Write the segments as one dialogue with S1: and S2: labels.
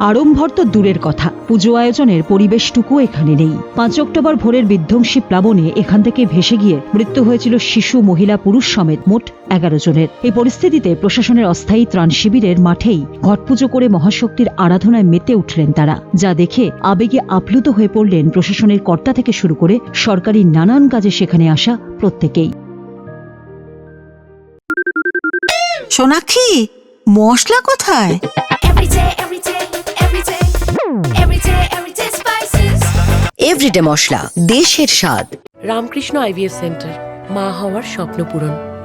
S1: আড়ম্বর তো দূরের কথা। পুজো আয়োজনের পরিবেশটুকু এখানে নেই। পাঁচ অক্টোবর ভোরের বিধ্বংসী প্লাবনে এখান থেকে ভেসে গিয়ে মৃত্যু হয়েছিল শিশু, মহিলা, পুরুষ সমেত মোট এগারো জনের। এই পরিস্থিতিতে প্রশাসনের অস্থায়ী ত্রাণ শিবিরের মাঠেই ঘট পুজো করে মহাশক্তির আরাধনায় মেতে উঠলেন তারা। যা দেখে আবেগে আপ্লুত হয়ে পড়লেন প্রশাসনের কর্তা থেকে শুরু করে সরকারি নানান কাজে সেখানে আসা প্রত্যেকেই।
S2: সোনাক্ষী মশলা কোথায়?
S3: মশলা দেশের স্বাদ।
S4: রামকৃষ্ণ আইভিএস সেন্টার মা হওয়ার স্বপ্ন পূরণ।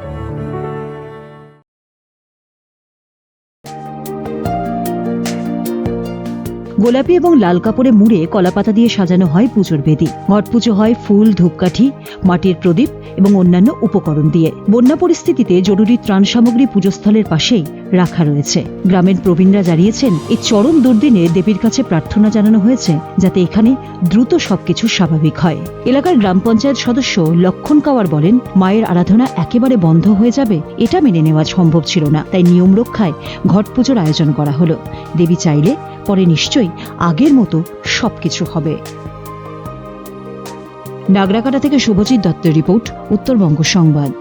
S1: গোলাপি এবং লাল কাপড়ে মুড়ে কলাপাতা দিয়ে সাজানো হয় পুজোর বেদি। ঘট পুজো হয় ফুল, ধূপকাঠি, মাটির প্রদীপ এবং অন্যান্য উপকরণ দিয়ে। বন্যা পরিস্থিতিতে জরুরি ত্রাণ সামগ্রী পুজোস্থলের পাশেই রাখা রয়েছে। গ্রামের প্রবীণরা জানিয়েছেন, এই চরম দুর্দিনে দেবীর কাছে প্রার্থনা জানানো হয়েছে যাতে এখানে দ্রুত সবকিছু স্বাভাবিক হয়। এলাকার গ্রাম পঞ্চায়েত সদস্য লক্ষণ কাওয়ার বলেন, মায়ের আরাধনা একেবারে বন্ধ হয়ে যাবে, এটা মেনে নেওয়া সম্ভব ছিল না। তাই নিয়ম রক্ষায় ঘট পুজোর আয়োজন করা হলো। দেবী চাইলে পরে নিশ্চয়ই আগের মতো সবকিছু হবে। নাগরাকাটা থেকে শুভজিৎ দত্তের রিপোর্ট উত্তরবঙ্গ সংবাদ।